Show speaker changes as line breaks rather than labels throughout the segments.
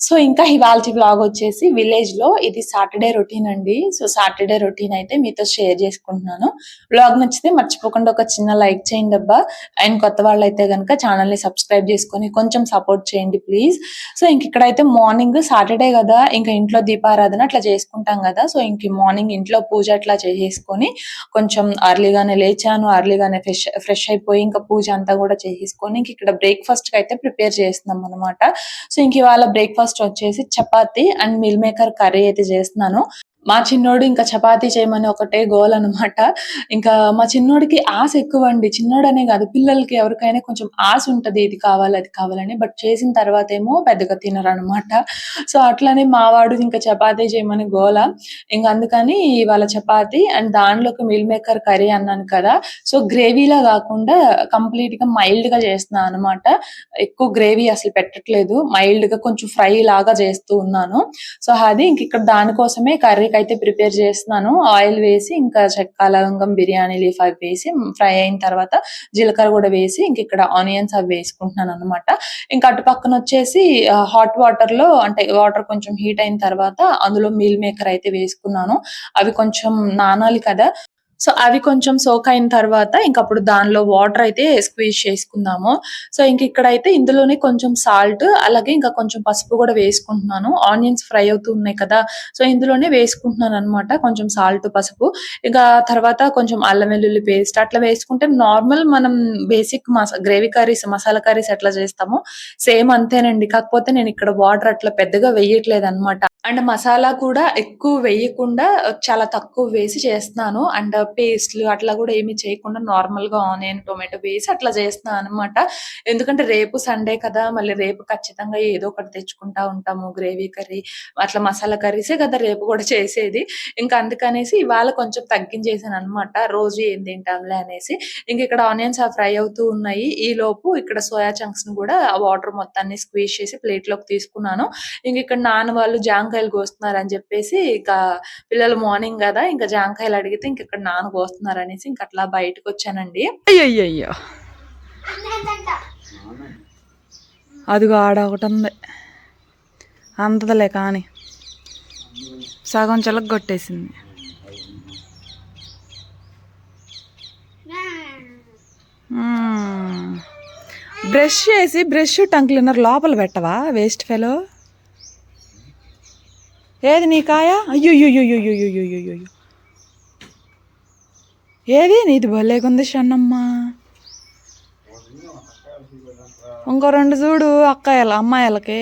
So ఇంకా ఇవాళ blog వచ్చేసి విలేజ్లో ఇది సాటర్డే రొటీన్ అండి. సో సాటర్డే రొటీన్ అయితే మీతో షేర్ చేసుకుంటున్నాను. బ్లాగ్ నచ్చితే మర్చిపోకుండా ఒక చిన్న లైక్ చేయండి అబ్బా. అండ్ కొత్త వాళ్ళు అయితే కనుక ఛానల్ని సబ్స్క్రైబ్ చేసుకొని కొంచెం సపోర్ట్ చేయండి ప్లీజ్ సో ఇంక ఇక్కడైతే మార్నింగ్ సాటర్డే కదా. ఇంకా ఇంట్లో దీపారాధన అట్లా చేసుకుంటాం కదా. సో ఇంక మార్నింగ్ ఇంట్లో పూజ అట్లా చేసేసుకొని కొంచెం అర్లీగానే లేచాను. అర్లీగానే ఫ్రెష్ ఫ్రెష్ అయిపోయి ఇంకా పూజ అంతా కూడా చేసేసుకొని ఇంక ఇక్కడ బ్రేక్ఫాస్ట్కి అయితే ప్రిపేర్ చేస్తున్నాం అనమాట సో ఇంక ఇవాళ బ్రేక్ఫాస్ట్ వచ్చేసి chapati and meal maker curry అయితే చేస్తున్నాను. మా చిన్నోడు ఇంకా చపాతీ చేయమని ఒకటే గోల్ అన్నమాట. ఇంకా మా చిన్నోడికి ఆశ ఎక్కువ అండి చిన్నోడనే కాదు పిల్లలకి ఎవరికైనా కొంచెం ఆశ ఉంటది ఇది కావాలి అది కావాలని. బట్ చేసిన తర్వాత ఏమో పెద్దగా తినరు అనమాట సో అట్లనే మావాడు ఇంకా చపాతీ చేయమని గోల ఇంకా అందుకని ఇవాళ చపాతీ అండ్ దానిలోకి మిల్ మేకర్ కర్రీ అన్నాను కదా. సో గ్రేవీలా కాకుండా కంప్లీట్గా మైల్డ్గా చేస్తున్నాను అనమాట ఎక్కువ గ్రేవీ అసలు పెట్టట్లేదు. మైల్డ్గా కొంచెం ఫ్రై లాగా చేస్తూ ఉన్నాను. సో అది ఇంక ఇక్కడ దానికోసమే కర్రీ అయితే ప్రిపేర్ చేస్తున్నాను. ఆయిల్ వేసి ఇంకా చెక్క లవంగం బిర్యానీ లీఫ్ అవి వేసి ఫ్రై అయిన తర్వాత జీలకర్ర కూడా వేసి ఇంక ఇక్కడ ఆనియన్స్ అవి వేసుకుంటున్నాను అనమాట ఇంకా అటు పక్కన వచ్చేసి హాట్ వాటర్లో అంటే వాటర్ కొంచెం హీట్ అయిన తర్వాత అందులో మీల్ మేకర్ అయితే వేసుకున్నాను. అవి కొంచెం నానాలి కదా సో అవి కొంచెం సోక్ అయిన తర్వాత ఇంక అప్పుడు దానిలో వాటర్ అయితే స్క్వీజ్ చేసుకుందాము. సో ఇంక ఇక్కడైతే ఇందులోనే కొంచెం సాల్ట్ అలాగే ఇంకా కొంచెం పసుపు కూడా వేసుకుంటున్నాను. ఆనియన్స్ ఫ్రై అవుతున్నాయి కదా. సో ఇందులోనే వేసుకుంటున్నాను అనమాట కొంచెం సాల్ట్ పసుపు. ఇంకా తర్వాత కొంచెం అల్లం వెల్లుల్లి పేస్ట్ అట్లా వేసుకుంటే నార్మల్ మనం బేసిక్ మసా గ్రేవీ కర్రీస్ మసాలా కర్రీస్ ఎట్లా చేస్తామో సేమ్ అంతేనండి. కాకపోతే నేను ఇక్కడ వాటర్ అట్లా పెద్దగా వేయట్లేదు అనమాట అండ్ మసాలా కూడా ఎక్కువ వేయకుండా చాలా తక్కువ వేసి చేస్తున్నాను. అండ్ పేస్ట్లు అట్లా కూడా ఏమి చేయకుండా నార్మల్గా ఆనియన్ టొమాటో వేసి అట్లా చేస్తున్నాను అనమాట ఎందుకంటే రేపు సండే కదా మళ్ళీ రేపు ఖచ్చితంగా ఏదో ఒకటి తెచ్చుకుంటా ఉంటాము గ్రేవీ కర్రీ అట్లా మసాలా కర్రీసే కదా రేపు కూడా చేసేది. ఇంకా అందుకనేసి ఇవాళ కొంచెం తగ్గించేసాను అనమాట రోజు ఏం తింటాంలే అనేసి. ఇంక ఇక్కడ ఆనియన్స్ ఆ ఫ్రై అవుతూ ఉన్నాయి. ఈ లోపు ఇక్కడ సోయా చంక్స్ని కూడా ఆ వాటర్ మొత్తాన్ని స్క్వీజ్ చేసి ప్లేట్లోకి తీసుకున్నాను. ఇంక ఇక్కడ నాన్న వాళ్ళు జాంకాయలు కోస్తున్నారు అని చెప్పేసి ఇంకా పిల్లలు మార్నింగ్ కదా ఇంకా జాంకాయలు అడిగితే ఇంక ఇక్కడ నాన్న కోస్తున్నారు అనేసి ఇంక అట్లా బయటకు వచ్చానండి
అయ్యయ్యో అదిగో ఆడ ఒకటి ఉంది. అందదలే కానీ. సగం చిలక కొట్టేసింది. బ్రష్ చేసి బ్రష్ టంగ్ క్లీనర్ లోపల పెట్టవా వేస్ట్ ఫెలో? ఏది నీ కాయ? అయ్యో ఏది నీది భలేకుంది షన్నమ్మ ఇంకో రెండు చూడు అక్కాయల అమ్మాయిలకి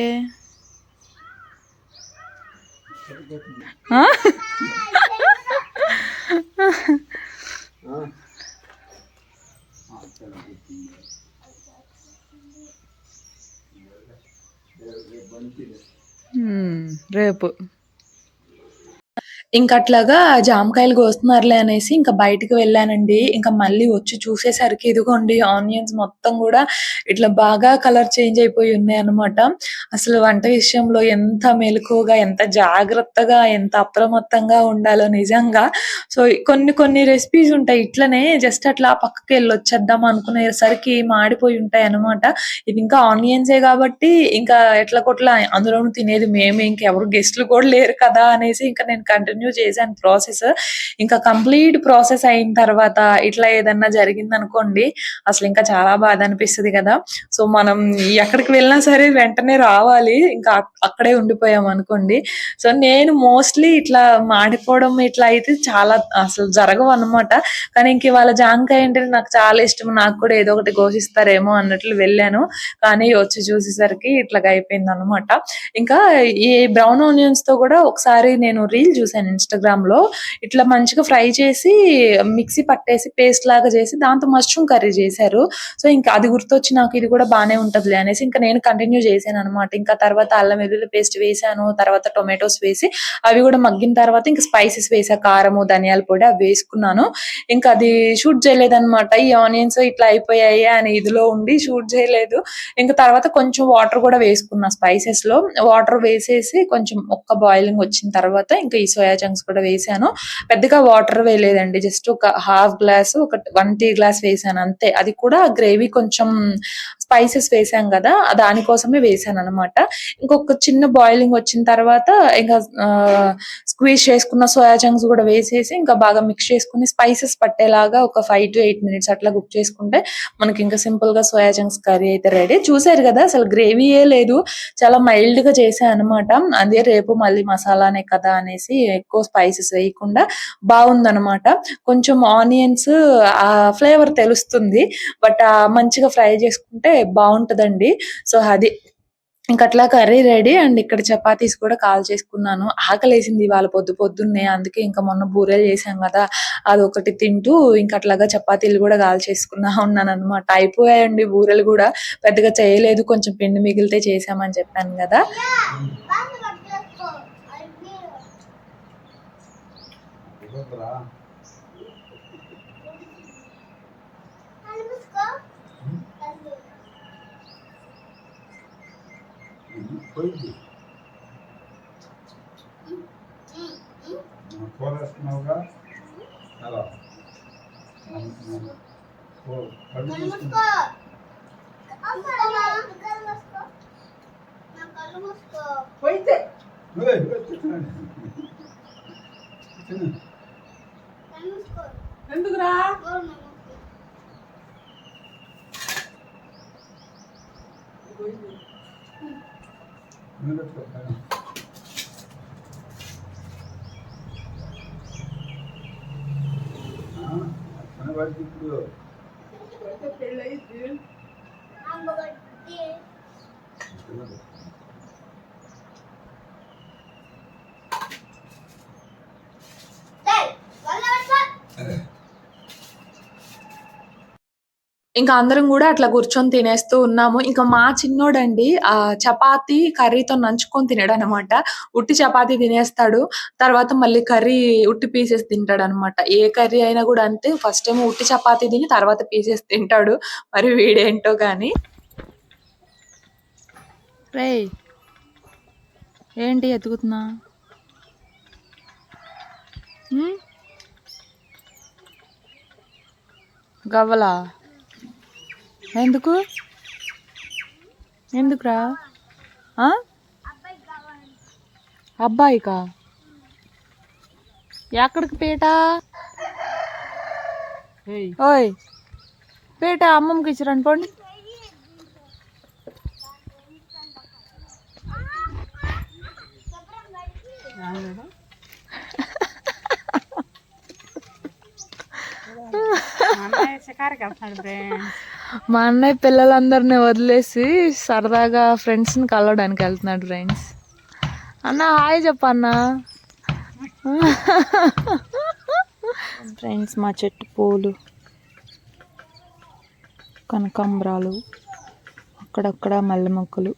రేపు
ఇంకా అట్లాగా జామకాయలు కోస్తున్నారులే అనేసి ఇంకా బయటికి వెళ్ళానండి. ఇంకా మళ్ళీ వచ్చి చూసేసరికి ఇదిగోండి ఆనియన్స్ మొత్తం కూడా ఇట్లా బాగా కలర్ చేంజ్ అయిపోయి ఉన్నాయి అన్నమాట. అసలు వంట విషయంలో ఎంత మెలకువగా ఎంత జాగ్రత్తగా ఎంత అప్రమత్తంగా ఉండాలో నిజంగా. సో కొన్ని కొన్ని రెసిపీస్ ఉంటాయి. ఇట్లనే జస్ట్ అట్లా పక్కకి వెళ్ళి వచ్చేద్దాం అనుకునేసరికి మాడిపోయి ఉంటాయి అన్నమాట. ఇది ఇంకా ఆనియన్సే కాబట్టి ఇంకా ఎట్లా కొట్లా అందులోనూ తినేది మేమే. ఇంకెవరు గెస్ట్లు కూడా లేరు కదా అనేసి ఇంకా నేను కంటిన్యూ చేశాను ప్రాసెస్ ఇంకా కంప్లీట్ ప్రాసెస్ అయిన తర్వాత ఇట్లా ఏదన్నా జరిగింది అనుకోండి అసలు ఇంకా చాలా బాధ అనిపిస్తుంది కదా. సో మనం ఎక్కడికి వెళ్ళినా సరే వెంటనే రావాలి. ఇంకా అక్కడే ఉండిపోయాం అనుకోండి. సో నేను మోస్ట్లీ ఇట్లా మాడిపోవడం ఇట్లా అయితే చాలా అసలు జరగవు అనమాట కానీ ఇంక ఇవాళ జాంకాయ అంటే నాకు చాలా ఇష్టం. నాకు కూడా ఏదో ఒకటి ఘోషిస్తారేమో అన్నట్లు వెళ్ళాను. కానీ వచ్చి చూసేసరికి ఇట్లాగ అయిపోయింది అనమాట ఇంకా ఈ బ్రౌన్ ఆనియన్స్తో కూడా ఒకసారి నేను రీల్ చూసాను ఇన్స్టాగ్రామ్లో ఇట్లా మంచిగా ఫ్రై చేసి మిక్సీ పట్టేసి పేస్ట్ లాగా చేసి దాంతో మష్రూమ్ కర్రీ చేశారు. సో ఇంకా అది గుర్తొచ్చి నాకు ఇది కూడా బానే ఉంటది అనేసి ఇంకా నేను కంటిన్యూ చేశాను అనమాట ఇంకా తర్వాత అల్లం వెల్లుల్లి పేస్ట్ వేసాను తర్వాత టొమాటోస్ వేసి అవి కూడా మగ్గిన తర్వాత ఇంకా స్పైసెస్ వేసా కారము ధనియాల పొడి అవి వేసుకున్నాను. ఇంకా అది షూట్ చేయలేదన్నమాట. ఈ ఆనియన్స్ ఇట్లా అయిపోయాయి అని ఇదిలో ఉండి షూట్ చేయలేదు. ఇంకా తర్వాత కొంచెం వాటర్ కూడా వేసుకున్నా స్పైసెస్లో. వాటర్ వేసేసి కొంచెం ఒక్క బాయిలింగ్ వచ్చిన తర్వాత ఇంకా ఈ సోయా చంక్స్ కూడా వేసాను. పెద్దగా వాటర్ వేయలేదండి. జస్ట్ ఒక హాఫ్ గ్లాస్ ఒక వన్ టీ గ్లాస్ వేసాను అంతే. అది కూడా గ్రేవీ కొంచెం స్పైసెస్ వేసాం కదా దానికోసమే వేసాను అనమాట ఇంకొక చిన్న బాయిలింగ్ వచ్చిన తర్వాత ఇంకా స్క్వీజ్ చేసుకున్న సోయా చంక్స్ కూడా వేసేసి ఇంకా బాగా మిక్స్ చేసుకుని స్పైసెస్ పట్టేలాగా ఒక ఫైవ్ టు ఎయిట్ మినిట్స్ అట్లా కుక్ చేసుకుంటే మనకి ఇంకా సింపుల్గా సోయా చంక్స్ కర్రీ అయితే రెడీ చూసారు కదా అసలు గ్రేవీయే లేదు. చాలా మైల్డ్గా చేసాను అనమాట అదే రేపు మళ్ళీ మసాలానే కదా అనేసి ఎక్కువ స్పైసెస్ వేయకుండా బాగుందనమాట కొంచెం ఆనియన్స్ ఆ ఫ్లేవర్ తెలుస్తుంది. బట్ మంచిగా ఫ్రై చేసుకుంటే బాగుంటుందండి. సో అది ఇంక అట్లా కర్రీ రెడీ అండ్ ఇక్కడ చపాతీస్ కూడా కాల్ చేసుకున్నాను. ఆకలేసింది ఇవాళ పొద్దు పొద్దున్నే అందుకే ఇంకా మొన్న బూరెలు చేసాం కదా అది ఒకటి తింటూ ఇంకా అట్లాగా చపాతీలు కూడా కాల్ చేసుకున్నా ఉన్నాను అనమాట అయిపోయాయండి బూరెలు కూడా. పెద్దగా చేయలేదు కొంచెం పిండి మిగిలితే చేసామని చెప్పాను కదా.
పోయింది కూర వేస్తున్నావుగా అలా మూసుకుని నువ్వే
ఎందుకురా
పెట్టుకో మన వాడికి ఇప్పుడు తినదు.
ఇంకా అందరం కూడా అట్లా కూర్చొని తినేస్తూ ఉన్నాము. ఇంకా మా చిన్నోడండి ఆ చపాతి కర్రీతో నంచుకొని తినడు అనమాట ఉట్టి చపాతి తినేస్తాడు. తర్వాత మళ్ళీ కర్రీ ఉట్టి పీసెస్ తింటాడు అనమాట ఏ కర్రీ అయినా కూడా అంతే. ఫస్ట్ ఏమో ఉట్టి చపాతి తిని తర్వాత పీసెస్ తింటాడు. మరి వీడేంటో కానీ
రే ఏంటి ఎతుకుతున్నా? గవ్వలా? ఎందుకు? ఎందుకురా? అబ్బాయికా? ఎక్కడికి పీట? ఓయ్ పీట అమ్మమ్మకి ఇచ్చిరండి పోండి. మా అన్నయ్య పిల్లలందరినీ వదిలేసి సరదాగా ఫ్రెండ్స్ని కలవడానికి వెళ్తున్నాడు ఫ్రెండ్స్. అన్న హాయ్ చెప్పన్న. ఫ్రెండ్స్ మా చెట్టు పూలు కనకాంబరాలు అక్కడక్కడ మల్లె మొక్కలు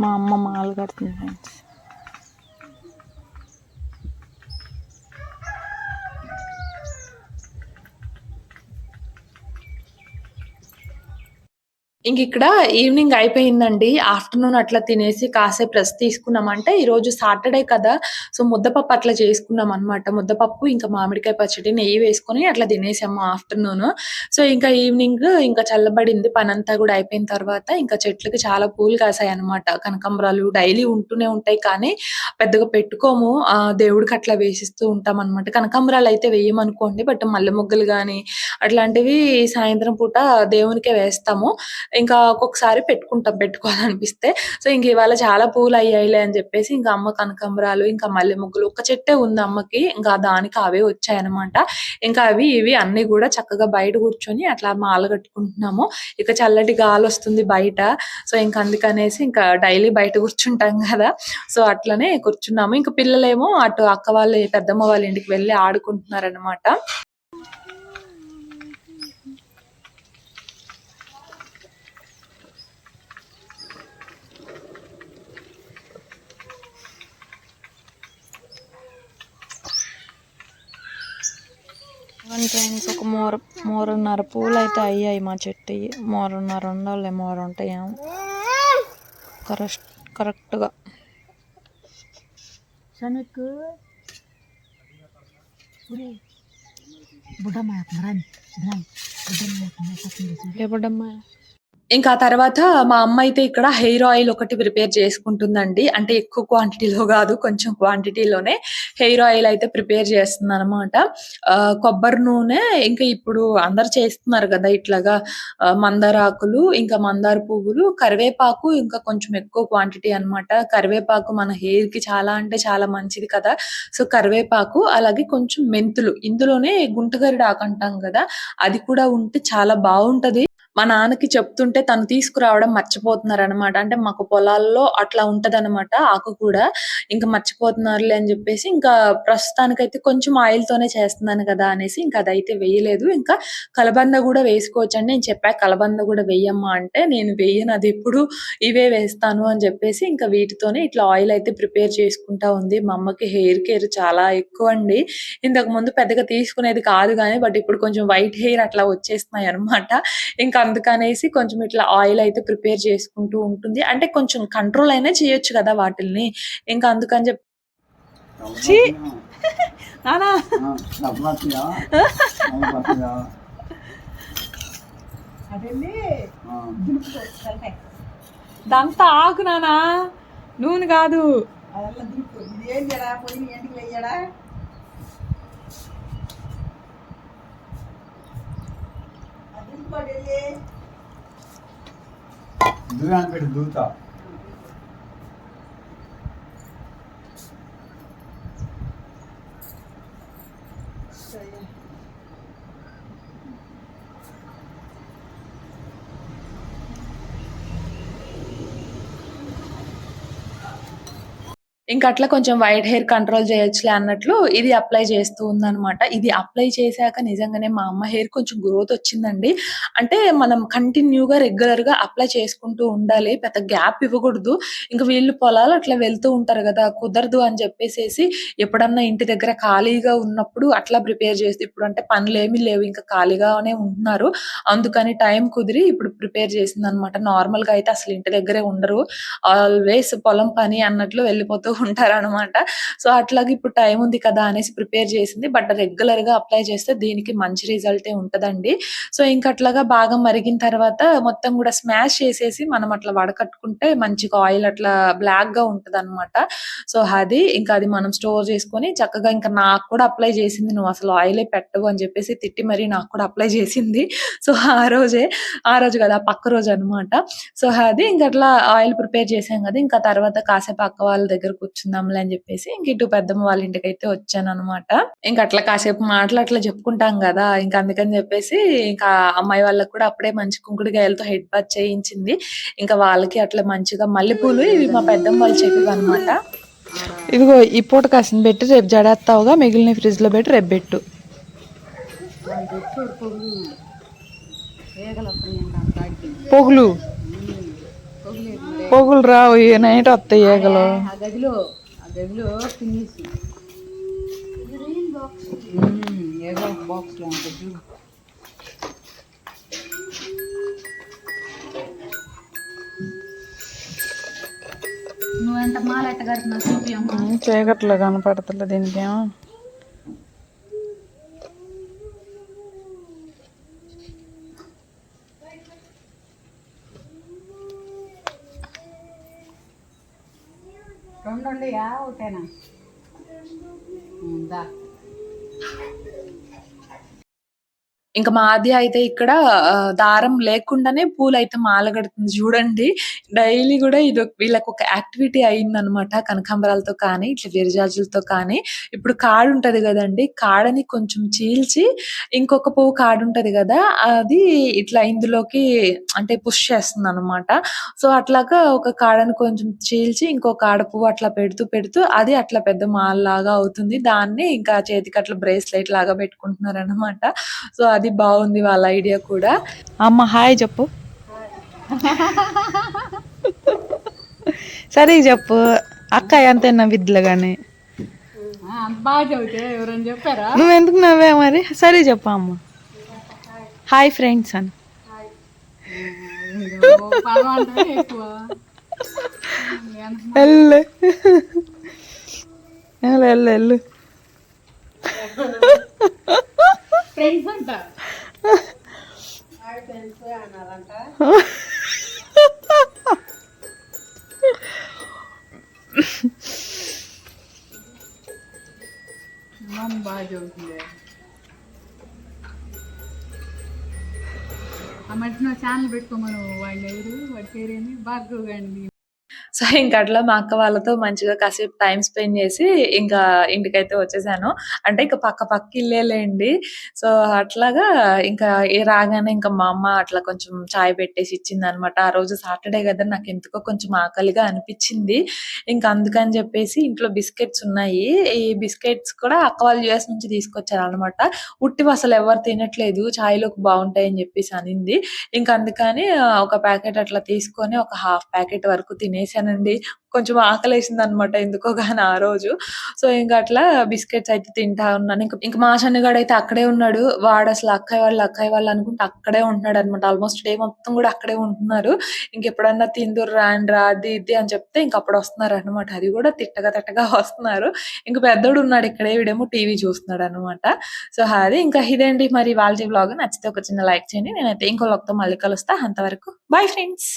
మా అమ్మ మాలు కడుతుంది ఫ్రెండ్స్
ఇంక ఇక్కడ ఈవినింగ్ అయిపోయిందండి. ఆఫ్టర్నూన్ అట్లా తినేసి కాసేపు రెస్ట్ తీసుకున్నామంటే ఈరోజు సాటర్డే కదా. సో ముద్దపప్పు అట్లా చేసుకున్నాం అనమాట ముద్దపప్పు ఇంకా మామిడికాయ పచ్చడి నెయ్యి వేసుకొని అట్లా తినేసాము ఆఫ్టర్నూన్ సో ఇంకా ఈవినింగ్ ఇంకా చల్లబడింది. పనంతా కూడా అయిపోయిన తర్వాత ఇంకా చెట్లకి చాలా పూలు కాసాయి అనమాట కనకాంబరాలు డైలీ ఉంటూనే ఉంటాయి కానీ పెద్దగా పెట్టుకోము. ఆ దేవుడికి అట్లా వేసిస్తూ ఉంటాం అనమాట కనకాంబరాలు అయితే వేయమనుకోండి బట్ మల్లె మొగ్గలు కానీ అట్లాంటివి సాయంత్రం పూట దేవునికే వేస్తాము. ఇంకా ఒక్కొక్కసారి పెట్టుకుంటాం పెట్టుకోవాలనిపిస్తే. సో ఇంక ఇవాళ చాలా పూలు అయ్యాయిలే అని చెప్పేసి ఇంకా అమ్మ కనకాంబరాలు ఇంకా మల్లె ముగ్గులు ఒక చెట్టే ఉంది అమ్మకి. ఇంకా దానికి అవే వచ్చాయన్నమాట. ఇంకా అవి ఇవి అన్ని కూడా చక్కగా బయట కూర్చొని అట్లా మాల కట్టుకుంటున్నాము. ఇక చల్లటి గాలి వస్తుంది బయట. సో ఇంకా అందుకనేసి ఇంకా డైలీ బయట కూర్చుంటాం కదా. సో అట్లనే కూర్చున్నాము. ఇంకా పిల్లలేమో అటు అక్క వాళ్ళ పెద్దమ్మ వాళ్ళ ఇంటికి వెళ్ళి ఆడుకుంటున్నారన్నమాట
ఫ్రెండ్స్ ఒక మూర మూరన్నర పూలు అయితే అయ్యాయి మా చెట్టు. మూరన్నర ఉండాలి మూర ఉంటాయేమో కరెక్ట్ కరెక్ట్గా.
శనక్కు బుడ్డమ్మ రాని రాని బుడ్డమ్మ
ఏ బుడ్డమ్మ?
ఇంకా తర్వాత మా అమ్మ అయితే ఇక్కడ హెయిర్ ఆయిల్ ఒకటి ప్రిపేర్ చేసుకుంటుందండి. అంటే ఎక్కువ క్వాంటిటీలో కాదు కొంచెం క్వాంటిటీలోనే హెయిర్ ఆయిల్ అయితే ప్రిపేర్ చేస్తుంది అనమాట కొబ్బరి నూనె ఇంకా ఇప్పుడు అందరు చేస్తున్నారు కదా ఇట్లాగా మందారాకులు ఆకులు ఇంకా మందార పువ్వులు కరివేపాకు ఇంకా కొంచెం ఎక్కువ క్వాంటిటీ అన్నమాట. కరివేపాకు మన హెయిర్కి చాలా అంటే చాలా మంచిది కదా. సో కరివేపాకు అలాగే కొంచెం మెంతులు. ఇందులోనే గుంటగరిడాకు అంటాం కదా అది కూడా ఉంటే చాలా బాగుంటది. మా నాన్నకి చెప్తుంటే తను తీసుకురావడం మర్చిపోతున్నారు అనమాట అంటే మాకు పొలాల్లో అట్లా ఉంటదన్నమాట ఆకు కూడా. ఇంకా మర్చిపోతున్నారులే అని చెప్పేసి ఇంకా ప్రస్తుతానికైతే కొంచెం ఆయిల్ తోనే చేస్తున్నాను కదా అనేసి ఇంకా అదైతే వేయలేదు. ఇంకా కలబంద కూడా వేసుకోవచ్చు అండి నేను చెప్పా. కలబంద కూడా వేయమ్మా అంటే నేను వేయను అది ఎప్పుడు ఇవే వేస్తాను అని చెప్పేసి ఇంకా వీటితోనే ఇట్లా ఆయిల్ అయితే ప్రిపేర్ చేసుకుంటా ఉంది. మా అమ్మకి హెయిర్ కేర్ చాలా ఎక్కువ అండి. ఇంతకు ముందు పెద్దగా తీసుకునేది కాదు కానీ బట్ ఇప్పుడు కొంచెం వైట్ హెయిర్ అట్లా వచ్చేస్తున్నాయి అనమాట ఇంకా అందుకనేసి కొంచెం ఇట్లా ఆయిల్ అయితే ప్రిపేర్ చేసుకుంటూ ఉంటుంది. అంటే కొంచెం కంట్రోల్ అయినా చేయొచ్చు కదా వాటిల్ని. ఇంకా అందుకని చెప్పి
దంతా ఆకు నానా. నూనె కాదు.
అదల్లా దులుపు ఇది ఏం
ఇంకా అట్లా కొంచెం వైట్ హెయిర్ కంట్రోల్ చేయొచ్చులే అన్నట్లు ఇది అప్లై చేస్తూ ఉందన్నమాట. ఇది అప్లై చేశాక నిజంగానే మా అమ్మ హెయిర్ కొంచెం గ్రోత్ వచ్చిందండి. అంటే మనం కంటిన్యూగా రెగ్యులర్గా అప్లై చేసుకుంటూ ఉండాలి పెద్ద గ్యాప్ ఇవ్వకూడదు. ఇంకా వీళ్ళు పొలాలు అట్లా వెళ్తూ ఉంటారు కదా కుదరదు అని చెప్పేసేసి ఎప్పుడన్నా ఇంటి దగ్గర ఖాళీగా ఉన్నప్పుడు అట్లా ప్రిపేర్ చేస్తే ఇప్పుడు అంటే పనులు ఏమీ లేవు ఇంకా ఖాళీగానే ఉంటున్నారు. అందుకని టైం కుదిరి ఇప్పుడు ప్రిపేర్ చేసింది అనమాట నార్మల్గా అయితే అసలు ఇంటి దగ్గరే ఉండరు. ఆల్వేస్ పొలం పని అన్నట్లు వెళ్ళిపోతూ ఉంటారు అనమాట సో అట్లాగే ఇప్పుడు టైం ఉంది కదా అనేసి ప్రిపేర్ చేసింది. బట్ రెగ్యులర్గా అప్లై చేస్తే దీనికి మంచి రిజల్టే ఉంటదండి. సో ఇంక అట్లాగా బాగా మరిగిన తర్వాత మొత్తం కూడా స్మాష్ చేసేసి మనం అట్లా వడకట్టుకుంటే మంచిగా ఆయిల్ అట్లా బ్లాక్గా ఉంటది సో అది ఇంకా అది మనం స్టోర్ చేసుకొని చక్కగా ఇంకా నాకు కూడా అప్లై చేసింది. నువ్వు అసలు ఆయిలే పెట్టవు అని చెప్పేసి తిట్టి మరీ నాకు కూడా అప్లై చేసింది. సో ఆ రోజే ఆ రోజు కదా ఆ పక్క రోజు అన్నమాట. సో అది ఇంకా అట్లా ఆయిల్ ప్రిపేర్ చేసాం కదా ఇంకా తర్వాత కాసేపు అక్క వాళ్ళ దగ్గర కూర్చుందాంలే అని చెప్పేసి ఇంక ఇటు పెద్దమ్మ వాళ్ళ ఇంటికి అయితే వచ్చాను అనమాట ఇంకా అట్లా కాసేపు మాటలు అట్లా చెప్పుకుంటాం కదా ఇంకా అందుకని చెప్పేసి ఇంకా అమ్మాయి వాళ్ళకి కూడా అప్పుడే మంచి కుంకుడుకాయలతో హెడ్ బాత్ చేయించింది. ఇంకా వాళ్ళకి అట్లా మంచిగా మల్లెపూలు ఇవి మా పెద్దమ్మ వాళ్ళు చెప్పేవి అనమాట
ఇదిగో ఈ పూట కాసిన పెట్టి రేపు జడేస్తావుగా మిగిలిన ఫ్రిడ్జ్లో పెట్టి రేపు పెట్టు. పొగులు. పొగులు రావు ఈ నైట్ వస్తాయి ఈగలు.
ఆ గదిలో ఆ గదిలో తినేసి. ఏదో బాక్స్లో ఉంటుంది చూడు. నువ్వెంత మాల ఎట్ట కడుతున్నావు చూపియమ్మా
చీకట్లో కనపడతలే దీనికేమో.
రెండు ఉండయా ఒకటేనా? ఉందా
ఇంకా మాది అయితే ఇక్కడ దారం లేకుండానే పూలు అయితే మాలగడుతుంది చూడండి. డైలీ కూడా ఇది వీళ్ళకి ఒక యాక్టివిటీ అయింది అనమాట కనకాంబరాలతో కానీ ఇట్లా విరజాజులతో కానీ. ఇప్పుడు కాడు ఉంటది కదండి కాడని కొంచెం చీల్చి ఇంకొక పువ్వు కాడు ఉంటది కదా అది ఇట్లా ఇందులోకి అంటే పుష్ చేస్తుంది అనమాట సో అట్లాగా ఒక కాడని కొంచెం చీల్చి ఇంకో కాడ పువ్వు అట్లా పెడుతూ పెడుతూ అది అట్లా పెద్ద మాల లాగా అవుతుంది. దాన్ని ఇంకా చేతికి అట్లా బ్రేస్లెట్ లాగా పెట్టుకుంటున్నారు అనమాట సో అది బాగుంది వాళ్ళ ఐడియా కూడా.
అమ్మ హాయ్ చెప్పు. సరే చెప్పు. అక్క ఎంత విద్యలు కానీ నువ్వు ఎందుకు నవ్వా మరి? సరే చెప్పా అమ్మ. హాయ్ ఫ్రెండ్స్ అని. వెళ్ళు వెళ్ళు వెళ్ళు.
ఫ్రెండ్స్ అంట అమ్మ బాగా చదువుతుంది ఆ మధ్య నువ్వు ఛానల్ పెట్టుకోమను వాడిని ఎవరు వాడి పేరేమి భార్గవ్ గారిని
సో ఇంకా అట్లా మా అక్క వాళ్ళతో మంచిగా కాసేపు టైం స్పెండ్ చేసి ఇంకా ఇంటికైతే వచ్చేసాను. అంటే ఇంకా పక్క పక్క ఇల్లేలేండి సో అట్లాగా ఇంకా ఏ రాగానే ఇంకా మా అమ్మ అట్లా కొంచెం చాయ్ పెట్టేసి ఇచ్చింది అనమాట ఆ రోజు సాటర్డే కదా నాకు ఎందుకో కొంచెం ఆకలిగా అనిపించింది. ఇంకా అందుకని చెప్పేసి ఇంట్లో బిస్కెట్స్ ఉన్నాయి. ఈ బిస్కెట్స్ కూడా అక్క వాళ్ళు యూఎస్ నుంచి తీసుకొచ్చారు అనమాట ఉట్టివి అసలు ఎవరు తినట్లేదు. చాయ్లోకి బాగుంటాయని చెప్పేసి అనింది. ఇంకా అందుకని ఒక ప్యాకెట్ అట్లా తీసుకొని ఒక హాఫ్ ప్యాకెట్ వరకు తినేసానండి కొంచెం ఆకలేసింది అనమాట ఎందుకో గానీ ఆ రోజు. సో ఇంకా అట్లా బిస్కెట్స్ అయితే తింటా ఉన్నాను. ఇంకా ఇంకా మా శనిగాడు అయితే అక్కడే ఉన్నాడు. వాడు అసలు అక్కయ్య వాళ్ళు అక్కయ్య వాళ్ళు అనుకుంటే అక్కడే ఉంటున్నాడు అనమాట ఆల్మోస్ట్ డే మొత్తం కూడా అక్కడే ఉంటున్నారు. ఇంకెప్పుడన్నా తిందురు రాండి రా అది ఇది అని చెప్తే ఇంక అప్పుడు వస్తున్నారు అనమాట అది కూడా తిట్టగా తిట్టగా వస్తున్నారు. ఇంకా పెద్దోడు ఉన్నాడు ఇక్కడే వీడేమో టీవీ చూస్తున్నాడు అనమాట సో అది ఇంకా ఇదేంటి మరి వాళ్ళ బ్లాగ్ నచ్చితే ఒక చిన్న లైక్ చేయండి. నేనైతే ఇంకో vlog మళ్ళీ కలుస్తా. అంతవరకు బాయ్ ఫ్రెండ్స్!